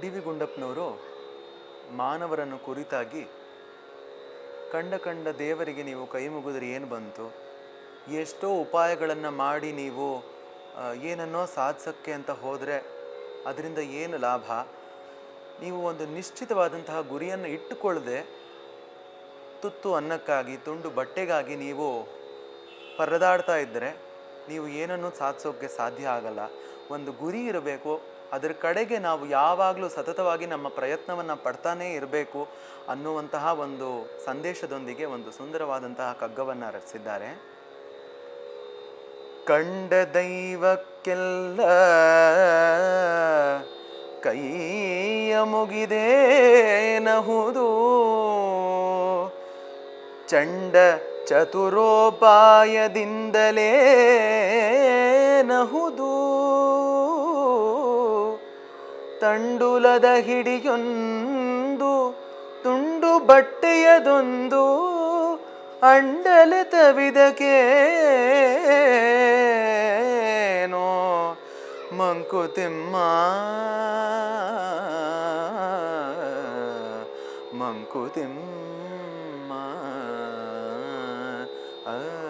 D V ಗುಂಡಪ್ಪನವರು ಮಾನವರನ್ನು ಕುರಿತಾಗಿ ಕಂಡ ಕಂಡ ದೇವರಿಗೆ ನೀವು ಕೈ ಮುಗಿದ್ರೆ ಏನು ಬಂತು? ಎಷ್ಟೋ ಉಪಾಯಗಳನ್ನು ಮಾಡಿ ನೀವು ಏನನ್ನೋ ಸಾಧಿಸೋಕ್ಕೆ ಅಂತ ಹೋದರೆ ಅದರಿಂದ ಏನು ಲಾಭ? ನೀವು ಒಂದು ನಿಶ್ಚಿತವಾದಂತಹ ಗುರಿಯನ್ನು ಇಟ್ಟುಕೊಳ್ಳದೆ ತುತ್ತು ಅನ್ನಕ್ಕಾಗಿ, ತುಂಡು ಬಟ್ಟೆಗಾಗಿ ನೀವು ಪರದಾಡ್ತಾ ಇದ್ದರೆ ನೀವು ಏನನ್ನೂ ಸಾಧಿಸೋಕ್ಕೆ ಸಾಧ್ಯ ಆಗಲ್ಲ. ಒಂದು ಗುರಿ ಇರಬೇಕು ಅದರ ಕಡೆಗೆ ನಾವು ಯಾವಾಗಲೂ ಸತತವಾಗಿ ನಮ್ಮ ಪ್ರಯತ್ನವನ್ನು ಪಡ್ತಾನೇ ಇರಬೇಕು ಅನ್ನುವಂತಹ ಒಂದು ಸಂದೇಶದೊಂದಿಗೆ ಒಂದು ಸುಂದರವಾದಂತಹ ಕಗ್ಗವನ್ನು ರಚಿಸಿದ್ದಾರೆ. ಕಂಡ ದೈವಕ್ಕೆಲ್ಲ ಕೈಯ ಮುಗಿದೇನಹುದು ಚಂಡ ಚತುರೋಪಾಯದಿಂದಲೇ ನಹುದು. ತಂಡುಲದ ಹಿಡಿಯೊಂದು ತುಂಡು ಬಟ್ಟೆಯದೊಂದು ಅಂಡಲೆ ತವಿದಕೇನೋ ಮಂಕುತಿಮ್ಮ ಮಂಕುತಿಮ್ಮ ಆ